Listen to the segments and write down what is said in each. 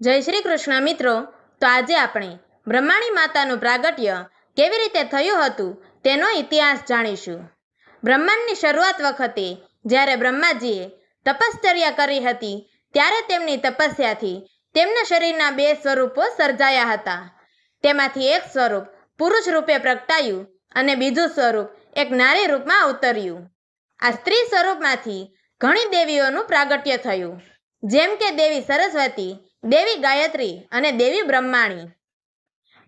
જય શ્રી કૃષ્ણ મિત્રો. તો આજે આપણે બ્રહ્માણી માતાનું પ્રાગટ્ય કેવી રીતે થયું હતું તેનો ઇતિહાસ જાણીશું. બ્રહ્માંડની શરૂઆત વખતે જ્યારે બ્રહ્માજીએ તપશ્ચર્યા કરી હતી, ત્યારે તેમની તપસ્યાથી તેમના શરીરના બે સ્વરૂપો સર્જાયા હતા. તેમાંથી એક સ્વરૂપ પુરુષ રૂપે પ્રગટાયું અને બીજું સ્વરૂપ એક નારી રૂપમાં અવતર્યું આ સ્ત્રી સ્વરૂપમાંથી ઘણી દેવીઓનું પ્રાગટ્ય થયું. જેમ કે દેવી સરસ્વતી દેવી ગાયત્રી અને દેવી બ્રહ્માણી.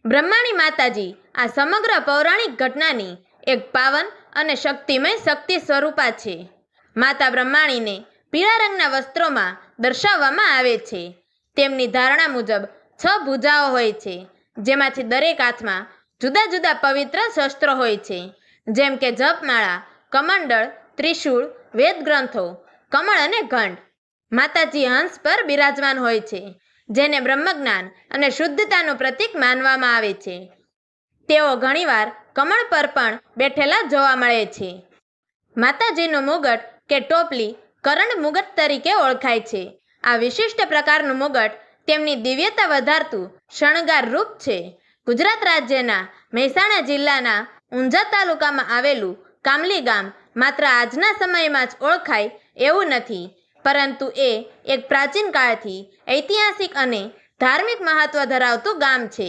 બ્રહ્માણી માતાજી, આ સમગ્ર પૌરાણિક ઘટનાની એક પાવન અને શક્તિમય શક્તિ સ્વરૂપા છે. માતા બ્રહ્માણીને પીળા રંગના વસ્ત્રોમાં દર્શાવવામાં આવે છે. તેમની ધારણા મુજબ છ ભુજાઓ હોય છે, જેમાંથી દરેક હાથમાં જુદા જુદા પવિત્ર શસ્ત્રો હોય છે. જેમ કે જપમાળા, કમંડળ, ત્રિશૂળ, વેદગ્રંથો, કમળ અને ઘંટ. માતાજી હંસ પર બિરાજમાન હોય છે. જેને બ્રહ્મજ્ઞાન અને શુદ્ધતાનું પ્રતીક માનવામાં આવે છે. તેઓ ઘણીવાર કમળ પર પણ બેઠેલા જોવા મળે છે. માતાજીનું મુગટ કે ટોપલી કરણ મુગટ તરીકે ઓળખાય છે. આ વિશિષ્ટ પ્રકારનું મુગટ તેમની દિવ્યતા વધારતું શણગાર રૂપ છે. ગુજરાત રાજ્યના મહેસાણા જિલ્લાના ઊંઝા તાલુકામાં આવેલું કામલી ગામ માત્ર આજના સમયમાં જ ઓળખાય એવું નથી. પરંતુ એ એક પ્રાચીન કાળથી ઐતિહાસિક અને ધાર્મિક મહત્વ ધરાવતું ગામ છે.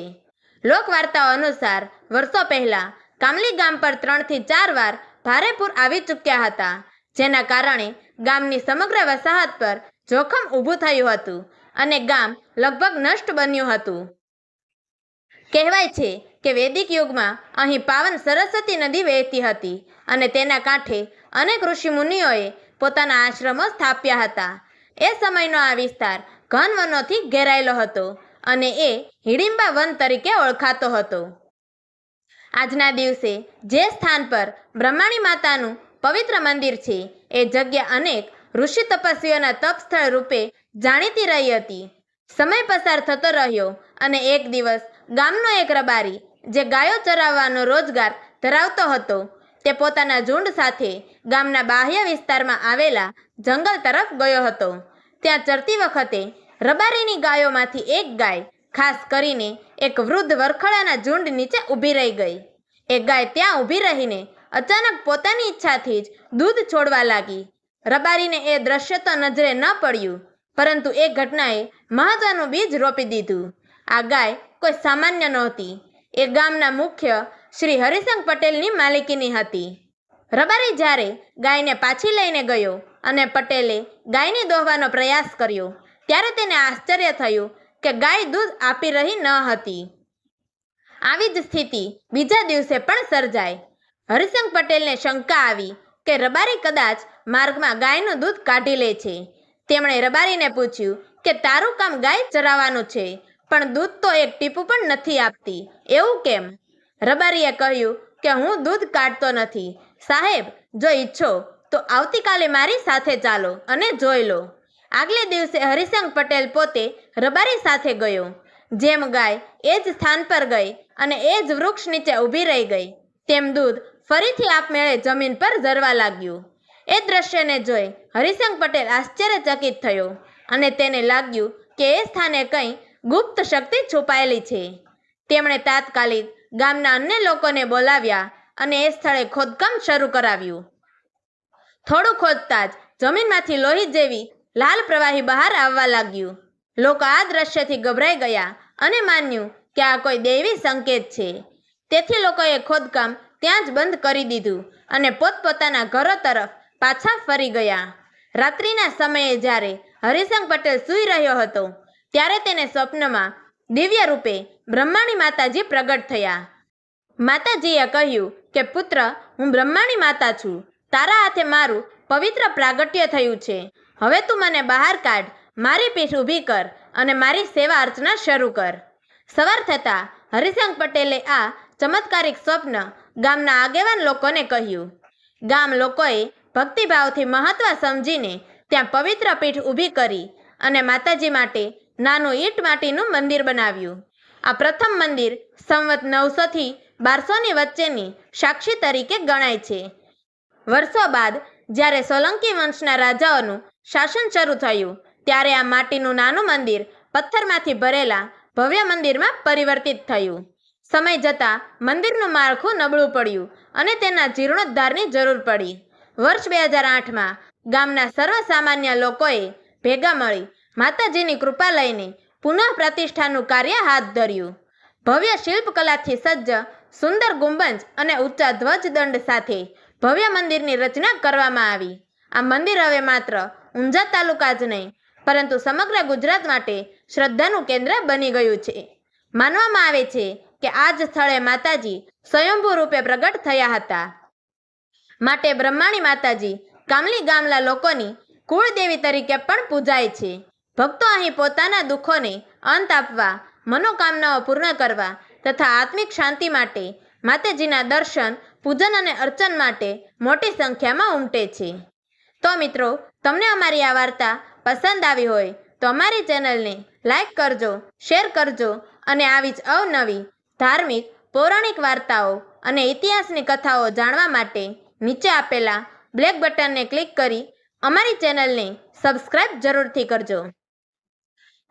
લોકવાર્તાઓ અનુસાર વર્ષો પહેલાં કામલી ગામ પર ત્રણથી ચાર વાર ભારે પૂર આવી ચૂક્યા હતા, જેના કારણે ગામની સમગ્ર વસાહત પર જોખમ ઊભું થયું હતું અને ગામ લગભગ નષ્ટ બન્યું હતું. કહેવાય છે કે વૈદિક યુગમાં અહીં પાવન સરસ્વતી નદી વહેતી હતી અને તેના કાંઠે અનેક ઋષિમુનિઓએ પોતાના આશ્રમો સ્થાપ્યા હતા. એ સમયનો આ વિસ્તાર ઘન વનોથી ઘેરાયેલો હતો અને એ હિડિંબા વન તરીકે ઓળખાતો હતો. આજના દિવસે જે સ્થાન પર બ્રહ્માણી માતાનું પવિત્ર મંદિર છે, એ જગ્યા અનેક ઋષિ તપસ્વીઓના તપ સ્થળ રૂપે જાણીતી રહી હતી. સમય પસાર થતો રહ્યો અને એક દિવસ ગામનો એક રબારી જે ગાયો ચરાવવાનો રોજગાર ધરાવતો હતો તે પોતાના ઝુંડ સાથે ગામના બાહ્ય વિસ્તારમાં આવેલા જંગલ તરફ ગયો હતો. ત્યાં ચરતી વખતે રબારીની ગાયોમાંથી એક ગાય, ખાસ કરીને એક વૃદ્ધ વરખડાના ઝુંડ નીચે ઊભી રહી ગઈ. એ ગાય ત્યાં ઊભી રહીને અચાનક પોતાની ઈચ્છાથી જ દૂધ છોડવા લાગી. રબારીને એ દ્રશ્ય તો નજરે ન પડ્યું, પરંતુ એ ઘટનાએ મહત્વનું બીજ રોપી દીધું. આ ગાય કોઈ સામાન્ય નહોતી. એ ગામના મુખ્ય શ્રી હરિશંક પટેલની માલિકીની હતી. રબારી જ્યારે ગાયને પાછી લઈને ગયો અને પટેલે ગાયને દોહવાનો પ્રયાસ કર્યો, ત્યારે તેને આશ્ચર્ય થયું કે ગાય દૂધ આપી રહી ન હતી. આવી જ સ્થિતિ બીજા દિવસે પણ સર્જાય હરિશંક પટેલને શંકા આવી કે રબારી કદાચ માર્ગમાં ગાયનું દૂધ કાઢી લે છે. તેમણે રબારીને પૂછ્યું કે તારું કામ ગાય ચરાવવાનું છે, પણ દૂધ તો એક ટીપું પણ નથી આપતી. એવું કેમ? રબારીએ કહ્યું કે હું દૂધ કાઢતો નથી. સાહેબ, જો ઈચ્છો, તો આવતીકાલે મારી સાથે ચાલો અને જોઈ લો. આગલે દિવસે હરિશંક પટેલ પોતે રબારી સાથે ગયો. જેમ ગાય, એ જ સ્થાન પર ગઈ અને એ જ વૃક્ષ નીચે ઊભી રહી ગઈ. તેમ દૂધ ફરીથી આપમેળે જમીન પર ઝરવા લાગ્યું. એ દ્રશ્યને જોઈ હરિશંક પટેલ આશ્ચર્યચકિત થયો અને તેને લાગ્યું કે એ સ્થાને કંઈ ગુપ્ત શક્તિ છુપાયેલી છે. તેમણે તાત્કાલિક ગામના અન્ય લોકોને બોલાવ્યા અને એ સ્થળે ખોદકામ શરૂ કરાવ્યું. થોડું ખોદતા જ જમીનમાંથી લોહી જેવી લાલ પ્રવાહી બહાર આવવા લાગ્યું. લોકો આ દ્રશ્યથી ગભરાઈ ગયા અને માન્યું કે આ કોઈ દૈવી સંકેત છે. તેથી લોકોએ ખોદકામ ત્યાં જ બંધ કરી દીધું અને પોતપોતાના ઘરો તરફ પાછા ફરી ગયા. રાત્રિના સમયે જ્યારે હરિશંક પટેલ સૂઈ રહ્યો હતો, ત્યારે તેને સ્વપ્નમાં દિવ્ય રૂપે બ્રહ્માણી માતાજી પ્રગટ થયા. માતાજીએ કહ્યું કે, પુત્ર, હું બ્રહ્માણી માતા છું. તારા હાથે મારું પવિત્ર પ્રાગટ્ય થયું છે. હવે તું મને બહાર કાઢ, મારી પીઠ ઊભી કર અને મારી સેવા અર્ચના શરૂ કર. સવાર થતાં હરિશંક પટેલે આ ચમત્કારિક સ્વપ્ન ગામના આગેવાન લોકોને કહ્યું. ગામ લોકોએ ભક્તિભાવથી મહત્વ સમજીને ત્યાં પવિત્ર પીઠ ઊભી કરી અને માતાજી માટે નાનું ઈંટ માટીનું મંદિર બનાવ્યું. આ પ્રથમ મંદિર સંવત નવસોથી બારસોની વચ્ચેની સાક્ષી તરીકે ગણાય છે. વર્ષો બાદ જ્યારે સોલંકી વંશના રાજાઓનું શાસન શરૂ થયું, ત્યારે આ માટીનું નાનું મંદિર પથ્થરમાંથી ભરેલા ભવ્ય મંદિરમાં પરિવર્તિત થયું. સમય જતાં મંદિરનું માળખું નબળું પડ્યું અને તેના જીર્ણોદ્ધારની જરૂર પડી. વર્ષ બે હજાર આઠમાં ગામના સર્વસામાન્ય લોકોએ ભેગા મળી માતાજીની કૃપા લઈને પુનઃ પ્રતિષ્ઠાનું કાર્ય હાથ ધર્યું. ભવ્ય શિલ્પકલાથી સજ્જ, સુંદર ગુંબજ અને ઊંચા ધ્વજદંડ સાથે ભવ્ય મંદિરની રચના કરવામાં આવી. આ મંદિર હવે માત્ર ઊંઝા તાલુકા જ નહીં, પરંતુ સમગ્ર ગુજરાત માટે શ્રદ્ધાનું કેન્દ્ર બની ગયું છે. માનવામાં આવે છે કે આ જ સ્થળે માતાજી સ્વયંભૂ રૂપે પ્રગટ થયા હતા. માટે બ્રહ્માણી માતાજી કામલી ગામના લોકોની કુળદેવી તરીકે પણ પૂજાય છે. ભક્તો અહીં પોતાના દુઃખોને અંત આપવા, મનોકામનાઓ પૂર્ણ કરવા તથા આત્મિક શાંતિ માટે માતાજીના દર્શન, પૂજન અને અર્ચન માટે મોટી સંખ્યામાં ઉમટે છે. તો મિત્રો, તમને અમારી આ વાર્તા પસંદ આવી હોય તો અમારી ચેનલને લાઈક કરજો, શેર કરજો અને આવી જ અવનવી ધાર્મિક, પૌરાણિક વાર્તાઓ અને ઇતિહાસની કથાઓ જાણવા માટે નીચે આપેલા બ્લેક બટનને ક્લિક કરી અમારી ચેનલને સબસ્ક્રાઇબ જરૂરથી કરજો.